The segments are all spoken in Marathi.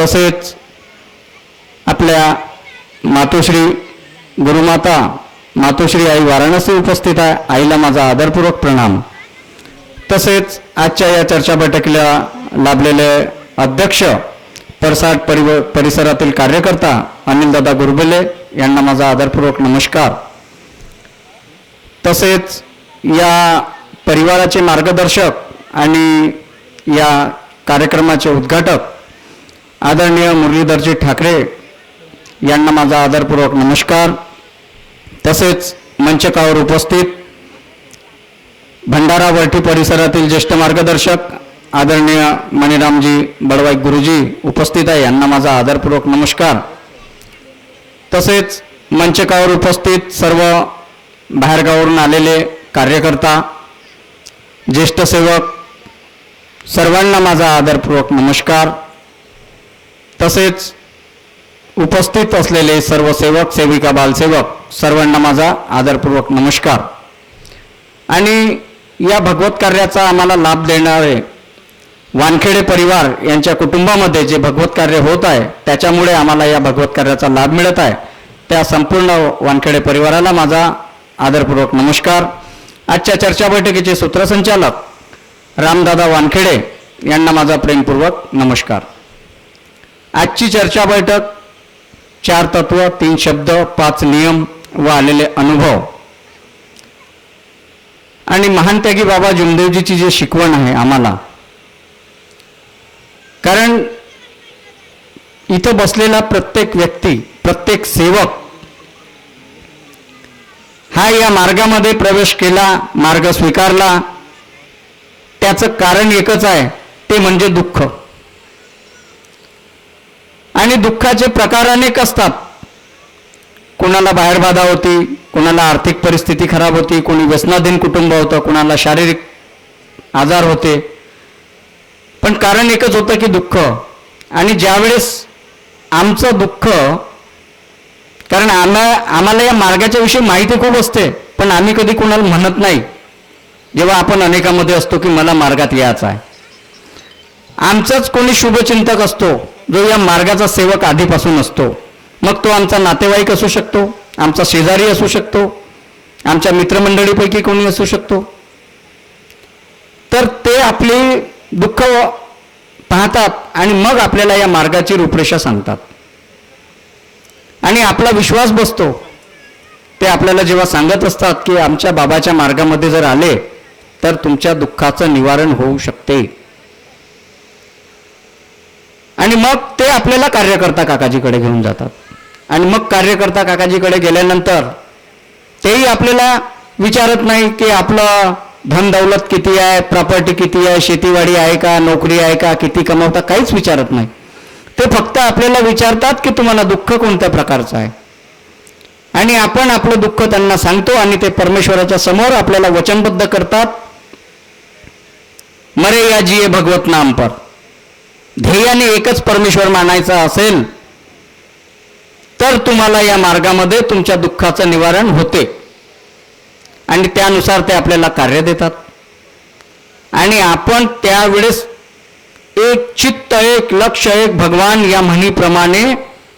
तसेच आपल्या मातोश्री गुरुमाता मातोश्री आई वाराणसी उपस्थित आहे. आईला माझा आदरपूर्वक प्रणाम. तसेच आजच्या या चर्चा बैठकीला लाभलेले अध्यक्ष परसाट परिव परिसरातील कार्यकर्ता अनिलदादा गुरबेले यांना माझा आदरपूर्वक नमस्कार. तसेच या परिवाराचे मार्गदर्शक आणि या कार्यक्रमाचे उद्घाटक आदरणीय मुरलीधरजी ठाकरे यांना माझा आदरपूर्वक नमस्कार. तसेच मंचकावर उपस्थित भंडारा वर्टी परिसरातील ज्येष्ठ मार्गदर्शक आदरणीय मणिरामजी बडवाई गुरुजी उपस्थित आहे यांना माझा आदरपूर्वक नमस्कार. तसेच मंचकावर उपस्थित सर्व बाहेरगावावरून आलेले कार्यकर्ता ज्येष्ठ सेवक सर्वांना माझा आदरपूर्वक नमस्कार. तसेच उपस्थित असलेले सर्व सेवक सेविका बालसेवक सर्वांना माझा आदरपूर्वक नमस्कार. आणि या भगवत कार्याचा आम्हाला लाभ देणारे वानखेडे परिवार यांच्या कुटुंबामध्ये जे भगवत कार्य होत आहे त्याच्यामुळे आम्हाला या भगवत कार्याचा लाभ मिळत आहे. त्या संपूर्ण वानखेडे परिवाराला माझा आदरपूर्वक नमस्कार. आजच्या चर्चा बैठकीचे सूत्रसंचालक रामदादा वानखेडे यांना माझा प्रेमपूर्वक नमस्कार. आजची चर्चा बैठक चार तत्व तीन शब्द पाच नियम व आलेले अनुभव. आणि महानत्यागी बाबा जुमदेवजीची जी शिकवण आहे आम्हाला कारण इथं बसलेला प्रत्येक व्यक्ती प्रत्येक सेवक हा या मार्गामध्ये प्रवेश केला मार्ग स्वीकारला त्याचं कारण एकच आहे ते म्हणजे दुःख. आणि दुःखाचे प्रकार अनेक असतात. कोणाला बाहेर बाधा होती कोणाला आर्थिक परिस्थिती खराब होती कोणी व्यसनाधीन कुटुंब होतं कोणाला शारीरिक आजार होते. पण कारण एकच होतं की दुःख. आणि ज्यावेळेस आमचं दुःख कारण आम्हा आम्हाला या मार्गाच्या विषयी माहिती खूप असते पण आम्ही कधी कोणाला म्हणत नाही. जेव्हा आपण अनेकामध्ये असतो की मला मार्गात यायचं आहे. आमचाच कोणी शुभचिंतक असतो. जो या मार्गाचा सेवक आधीपासून असतो मग तो आमचा नातेवाईक असू शकतो आमचा शेजारी असू शकतो आमच्या मित्रमंडळीपैकी कोणी असू शकतो. तर ते आपली दुःख पाहतात आणि मग आपल्याला या मार्गाची रूपरेषा सांगतात. आणि आपला विश्वास बसतो. ते आपल्याला जेव्हा सांगत असतात की आमच्या बाबाच्या मार्गामध्ये जर आले तर तुमच्या दुःखाचं निवारण होऊ शकते. आणि मग ते आपल्याला कार्यकर्ता काकाजीकडे घेऊन जातात. आणि मग कार्यकर्ता काकाजीकडे गेल्यानंतर तेही आपल्याला विचारत नाही की आपलं धन दौलत किती आहे प्रॉपर्टी किती आहे शेतीवाडी आहे का नोकरी आहे का किती कमवता काहीच विचारत नाही. ते फक्त आपल्याला विचारतात की तुम्हाला दुःख कोणत्या प्रकारचं आहे. आणि आपण आपलं दुःख त्यांना सांगतो आणि ते परमेश्वराच्या समोर आपल्याला वचनबद्ध करतात. मरे या जिये भगवत नाम पर. ध्येयाने एकच परमेश्वर मानायचा असेल तर तुम्हाला या मार्गामध्ये तुमच्या दुःखाचं निवारण होते. आणि त्यानुसार ते आपल्याला कार्य देतात. आणि आपण त्यावेळेस एक चित्त एक लक्ष एक भगवान या म्हणीप्रमाणे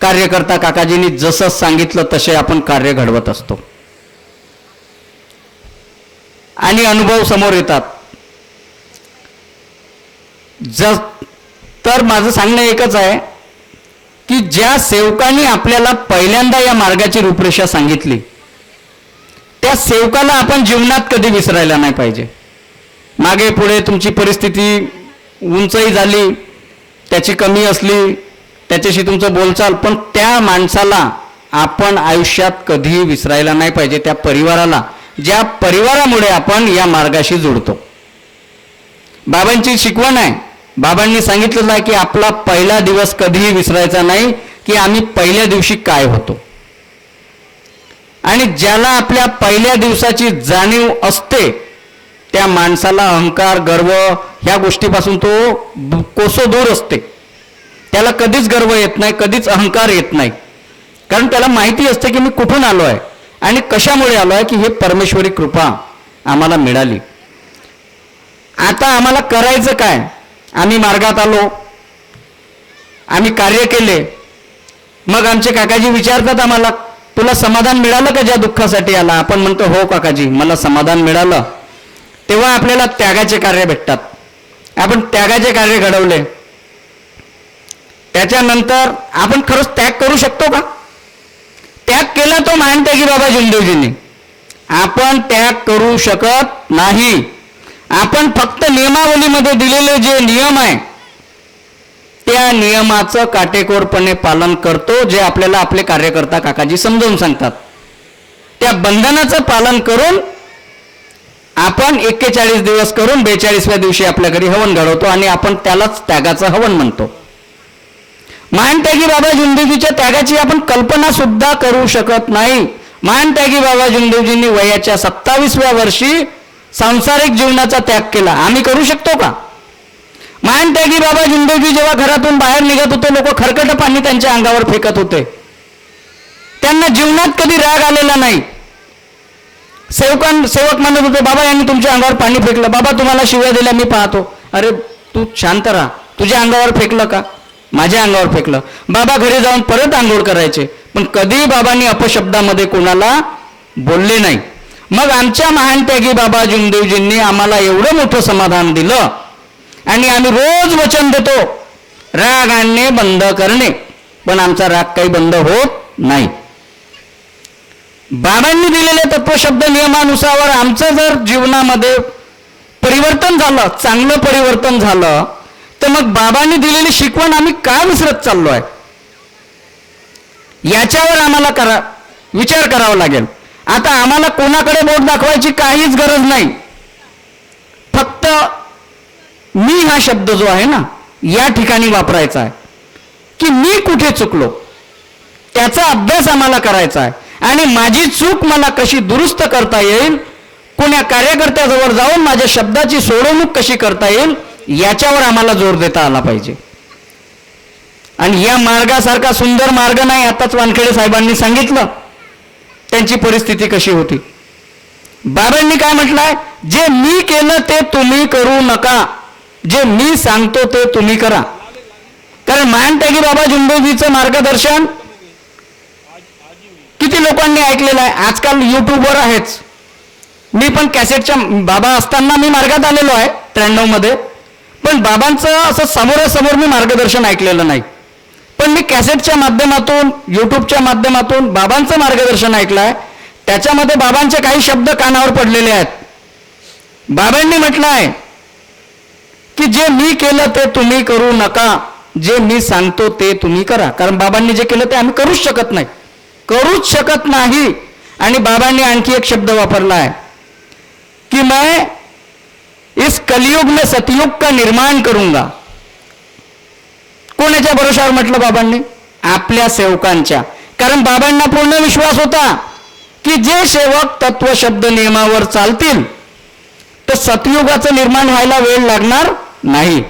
कार्यकर्ता काकाजींनी जसं सांगितलं तसे आपण कार्य घडवत असतो. आणि अनुभव समोर येतात. जर तर माझं सांगणं एकच आहे की ज्या सेवकांनी आपल्याला पहिल्यांदा या मार्गाची रूपरेषा सांगितली त्या सेवकाला आपण जीवनात कधी विसरायला नाही पाहिजे. मागे पुढे तुमची परिस्थिती उंचही झाली त्याची कमी असली त्याच्याशी तुमचं बोलचाल पण त्या माणसाला आपण आयुष्यात कधीही विसरायला नाही पाहिजे त्या परिवाराला ज्या परिवारामुळे आपण या मार्गाशी जोडतो. बाबांची शिकवण आहे बाबांनी सांगितलेलं आहे की आपला पहिला दिवस कधीही विसरायचा नाही की आम्ही पहिल्या दिवशी काय होतो. आणि ज्याला आपल्या पहिल्या दिवसाची जाणीव असते त्या माणसाला अहंकार गर्व ह्या गोष्टीपासून तो कोसो दूर असते. त्याला कधीच गर्व येत नाही कधीच अहंकार येत नाही. कारण त्याला माहिती असते की मी कुठून आलो आहे आणि कशामुळे आलो आहे की हे परमेश्वरी कृपा आम्हाला मिळाली. आता आम्हाला करायचं काय? आम्ही मार्गात आलो. आम्ही कार्य केले. मग आमचे काकाजी विचारतात आम्हाला तुला समाधान मिळालं का ज्या दुःखासाठी आला? आपण म्हणतो हो काकाजी मला समाधान मिळालं. तेव्हा आपल्याला त्यागाचे कार्य भेटतात. आपण त्यागाचे कार्य घडवले. त्याच्यानंतर आपण खरंच त्याग करू शकतो का? त्याग केला तो मानते की बाबा जिंदेवजींनी आपण त्याग करू शकत नाही. आपण फक्त नियमावलीमध्ये दिलेले जे नियम आहे त्या नियमाचं काटेकोरपणे पालन करतो जे आपल्याला आपले कार्यकर्ता काकाजी समजावून सांगतात. त्या बंधनाचं पालन करून आपण एक्केचाळीस दिवस करून बेचाळीसव्या दिवशी आपल्या घरी हवन घडवतो आणि आपण त्यालाच त्यागाचं हवन म्हणतो. मानत्यागी बाबा जुंदेवजीच्या त्यागाची आपण कल्पना सुद्धा करू शकत नाही. मानत्यागी बाबा जुंदेवजींनी वयाच्या सत्तावीसव्या वर्षी सांसारिक जीवनाचा त्याग केला. आम्ही करू शकतो का? मान त्यागी बाबा जुंदेजी जेव्हा घरातून बाहेर निघत होते लोक खरकट पाणी त्यांच्या अंगावर फेकत होते. त्यांना जीवनात कधी राग आलेला नाही. सेवकां सेवक म्हणत होते बाबा यांनी तुमच्या अंगावर पाणी फेकलं. बाबा तुम्हाला शिव्या दिल्या मी पाहतो. अरे तू शांत राहा. तुझ्या अंगावर फेकलं का? माझ्या अंगावर फेकलं. बाबा घरी जाऊन परत आंघोळ करायचे. पण कधीही बाबांनी अपशब्दामध्ये कोणाला बोलले नाही. मग आमच्या महान त्यागी बाबा जुमदेवजींनी आम्हाला एवढं मोठं समाधान दिलं. आणि आम्ही रोज वचन देतो राग आणणे बंद करणे. पण आमचा राग काही बंद होत नाही. बाबांनी दिलेले तत्वशब्द नियमानुसार आमचं जर जीवनामध्ये परिवर्तन झालं चांगलं परिवर्तन झालं तर मग बाबांनी दिलेली शिकवण आम्ही का विसरत चाललो आहे याच्यावर आम्हाला करा विचार करावा लागेल. आता आम्हाला कोणाकडे बोट दाखवायची काहीच गरज नाही. फक्त मी हा शब्द जो आहे ना या ठिकाणी वापरायचा आहे. की मी कुठे चुकलो त्याचा अभ्यास आम्हाला करायचा आहे. आणि माझी चूक मला कशी दुरुस्त करता येईल कोण्या कार्यकर्त्याजवळ जाऊन माझ्या शब्दाची सोडवणूक कशी करता येईल याच्यावर आम्हाला जोर देता आला पाहिजे. आणि या मार्गासारखा सुंदर मार्ग नाही आताच वानखेडे साहेबांनी सांगितलं. त्यांची परिस्थिती कशी होती? बाबांनी काय म्हटलंय? जे मी केलं ते तुम्ही करू नका. जे मी सांगतो ते तुम्ही करा. कारण मान त्यागी बाबा जुंबोजीचं मार्गदर्शन किती लोकांनी ऐकलेलं आहे? आजकाल युट्यूबवर आहेच. मी पण कॅसेटच्या बाबा असताना मी मार्गात आलेलो आहे त्र्याण्णवमध्ये पण बाबांचं असं समोरासमोर मी मार्गदर्शन ऐकलेलं नाही. पण मी कॅसेटच्या माध्यमातून युट्यूबच्या माध्यमातून बाबांचं मार्गदर्शन ऐकलं आहे त्याच्यामध्ये बाबांचे काही शब्द कानावर पडलेले आहेत. बाबांनी म्हटलं आहे की जे मी केलं ते तुम्ही करू नका. जे मी सांगतो ते तुम्ही करा. कारण बाबांनी जे केलं ते आम्ही करूच शकत नाही. करूच शकत नाही. आणि बाबांनी आणखी एक शब्द वापरला आहे कि मैं इस कलयुग में सतयुग का निर्माण करूंगा. कोणाच्या भरोशावर म्हटलं बाबांनी? आपल्या सेवकांच्या. कारण बाबांना पूर्ण विश्वास होता की जे सेवक तत्व शब्द नियमावर चालतील तर सतयुगाचं निर्माण व्हायला वेळ लागणार नाही.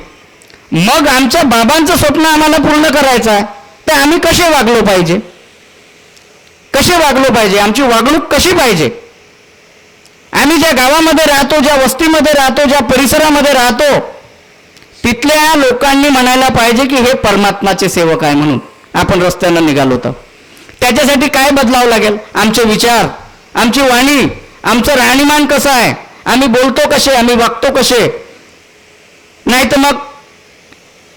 मग आमच्या बाबांचं स्वप्न आम्हाला पूर्ण करायचं आहे. तर आम्ही कसे वागलो पाहिजे? कसे वागलो पाहिजे? आमची वागणूक कशी पाहिजे? आम्ही ज्या गावामध्ये राहतो ज्या वस्तीमध्ये राहतो ज्या परिसरामध्ये राहतो तिथल्या लोकांनी म्हणायला पाहिजे की हे परमात्माचे सेवक आहे म्हणून आपण रस्त्यानं निघालो तर. त्याच्यासाठी काय बदलावं लागेल? आमचे विचार आमची वाणी आमचं राहणीमान कसं आहे? आम्ही बोलतो कसे? आम्ही वागतो कसे? नाही तर मग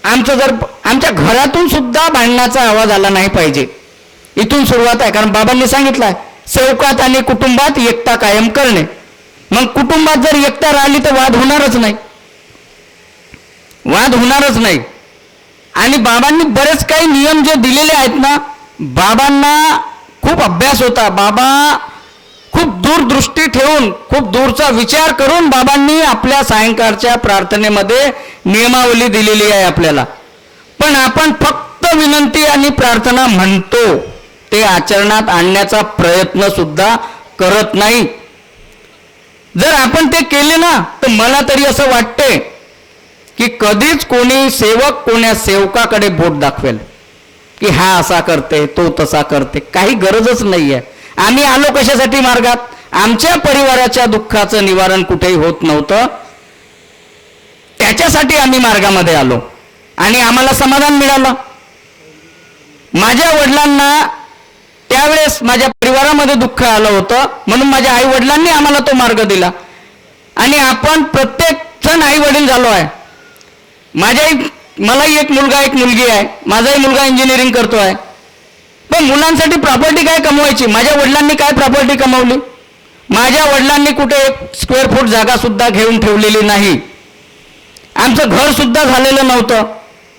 आमचं जर आमच्या घरातून सुद्धा भांडणाचा आवाज आला नाही पाहिजे. इथून सुरुवात आहे कारण बाबांनी सांगितलं आहे सेवकात आणि कुटुंबात एकता कायम करणे. मग कुटुंबात जर एकता राहिली तर वाद होणारच नाही. वाद होणारच नाही. आणि बाबांनी बरेच काही नियम जे दिलेले आहेत ना बाबांना खूप अभ्यास होता. बाबा खूप दूरदृष्टी ठेवून खूप दूरचा विचार करून बाबांनी आपल्या सायंकाळच्या प्रार्थनेमध्ये नियमावली दिलेली आहे आपल्याला. पण आपण फक्त विनंती आणि प्रार्थना म्हणतो ते आचरणात आणण्याचा प्रयत्न सुद्धा करत नाही. जर आपण ते केले ना तर मला तरी असं वाटते की कधीच कोणी सेवक कोण्या सेवकाकडे बोट दाखवेल की हा असा करते तो तसा करते काही गरजच नाही आहे आम्ही आलो कशासाठी मार्गात? आमच्या परिवाराच्या दुःखाचं निवारण कुठेही होत नव्हतं. त्याच्यासाठी आम्ही मार्गामध्ये आलो आणि आम्हाला समाधान मिळालं. माझ्या वडिलांना त्यावेळेस माझ्या परिवारामध्ये दुःख आलं होतं म्हणून माझ्या आई वडिलांनी आम्हाला तो मार्ग दिला. आणि आपण प्रत्येक जण आई वडील झालो आहे. माझ्याही मलाही एक मुलगा एक मुलगी आहे. माझाही मुलगा इंजिनिअरिंग करतो आहे पण मुलांसाठी प्रॉपर्टी काय कमवायची? माझ्या वडिलांनी काय प्रॉपर्टी कमवली? माझ्या वडिलांनी कुठे एक स्क्वेअर फूट जागासुद्धा घेऊन ठेवलेली नाही. आमचं घरसुद्धा झालेलं नव्हतं.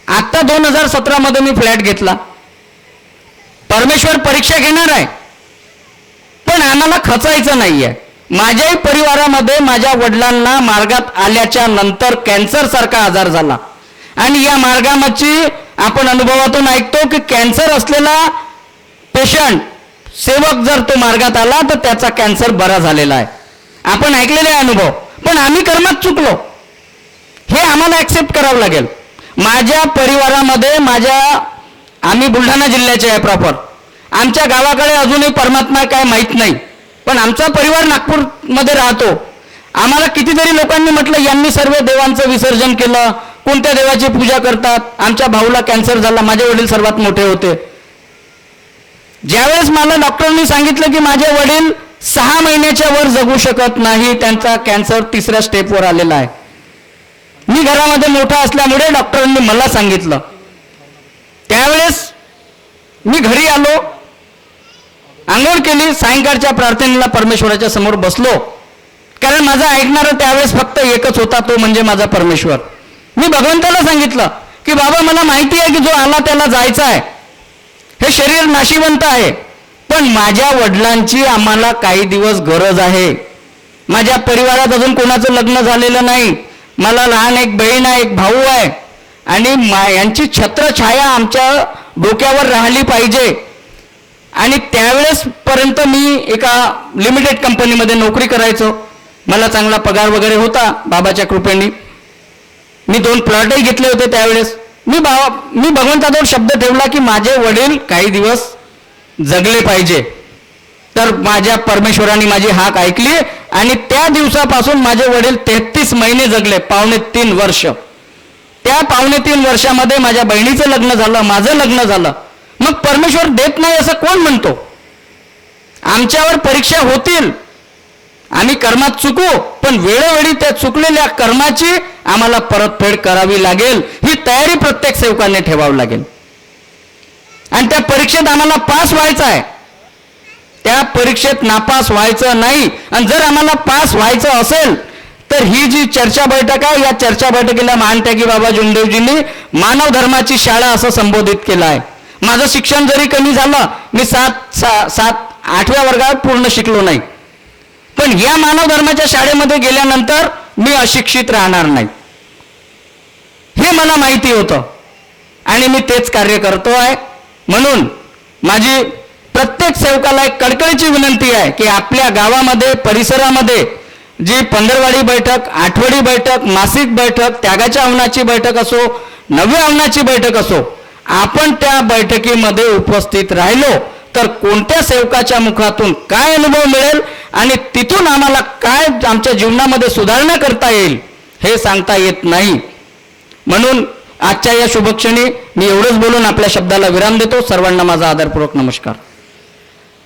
आत्ता दोन हजार सतरामध्ये मी फ्लॅट घेतला. परमेश्वर परीक्षा घेणार आहे. पण आम्हाला खचायचं नाही आहे माझ्याही परिवारामध्ये माझ्या वडिलांना मार्गात आल्याच्यानंतर कॅन्सरसारखा आजार झाला. आणि या मार्गामाची आपण अनुभवातून ऐकतो की कॅन्सर असलेला पेशंट सेवक जर तो मार्गात आला तर त्याचा कॅन्सर बरा झालेला आहे. आपण ऐकलेले आहे अनुभव. पण आम्ही कर्मात चुकलो. हे आम्हाला ऍक्सेप्ट करावं लागेल. माझ्या परिवारामध्ये माझ्या आम्ही बुलढाणा जिल्ह्याचे आहे प्रॉपर आमच्या गावाकडे अजूनही परमात्मा काय माहीत नाही. पण आमचा परिवार नागपूरमध्ये राहतो. आम्हाला कितीतरी लोकांनी म्हटलं यांनी सर्व देवांचं विसर्जन केलं. कोणत्या देवाची पूजा करतात? आमच्या भाऊला कॅन्सर झाला माझे वडील सर्वात मोठे होते. ज्यावेळेस मला डॉक्टरांनी सांगितलं की माझे वडील सहा महिन्याच्या वर जगू शकत नाही त्यांचा कॅन्सर तिसऱ्या स्टेपवर आलेला आहे. मी घरामध्ये मोठा असल्यामुळे डॉक्टरांनी मला सांगितलं. त्यावेळेस मी घरी आलो आंघोळ केली सायंकाळच्या प्रार्थनेला परमेश्वराच्या समोर बसलो. कारण माझा ऐकणारा त्यावेळेस फक्त एकच होता तो म्हणजे माझा परमेश्वर. मी भगवंताला सांगितलं की बाबा मला माहिती आहे की जो आला त्याला जायचं आहे. हे शरीर नाशिवंत आहे पण माझ्या वडिलांची आम्हाला काही दिवस गरज आहे. माझ्या परिवारात अजून कोणाचं लग्न झालेलं नाही. मला लहान एक बहीण आहे एक भाऊ आहे. आणि मा यांची छत्रछाया आमच्या डोक्यावर राहिली पाहिजे. आणि त्यावेळेस पर्यंत मी एका लिमिटेड कंपनीमध्ये नोकरी करायचो. मला चांगला पगार वगैरे होता बाबाच्या कृपेने. मी दोन प्लॉटही घेतले होते त्यावेळेस. मी बाबा मी भगवंताजवळ शब्द ठेवला की माझे वडील काही दिवस जगले पाहिजे. तर माझ्या परमेश्वराने माझी हाक ऐकली आणि त्या दिवसापासून माझे वडील तेहतीस महिने जगले पावणे तीन वर्ष. त्या पावणे तीन वर्षामध्ये माझ्या बहिणीचं लग्न झालं माझं लग्न झालं. मग परमेश्वर देत नाही असं कोण म्हणतो? आमच्यावर परीक्षा होतील. आम्ही कर्मात चुकू पण वेळोवेळी त्या चुकलेल्या कर्माची आम्हाला परतफेड करावी लागेल. ही तयारी प्रत्येक सेवकाने ठेवावी लागेल. आणि त्या परीक्षेत आम्हाला पास व्हायचं आहे. त्या परीक्षेत नापास व्हायचं नाही. आणि जर आम्हाला पास व्हायचं असेल तर ही जी चर्चा बैठक आहे या चर्चा बैठकीला महानत्यागी बाबा जुंदेवजींनी मानव धर्माची शाळा असं संबोधित केलं आहे. माझं शिक्षण जरी कमी झालं मी सात सा, सात आठव्या वर्गात पूर्ण शिकलो नाही. पण या मानव धर्माच्या शाळेमध्ये गेल्यानंतर मी अशिक्षित राहणार नाही. हे मला माहिती होतं. आणि मी तेच कार्य करतो आहे. म्हणून माझी प्रत्येक सेवकाला एक कडकडीची विनंती आहे की आपल्या गावामध्ये परिसरामध्ये जी पंधरवाडी बैठक आठवडी बैठक मासिक बैठक त्यागाच्या अवनाची बैठक असो नव्या अवनाची बैठक असो आपण त्या बैठकीमध्ये उपस्थित राहिलो तर कोणत्या सेवकाच्या मुखातून काय अनुभव मिळेल? आणि तिथून आम्हाला काय आमच्या जीवनामध्ये सुधारणा करता येईल हे सांगता येत नाही. म्हणून आजच्या या शुभक्षणी मी एवढंच बोलून आपल्या शब्दाला विराम देतो. सर्वांना माझा आदरपूर्वक नमस्कार.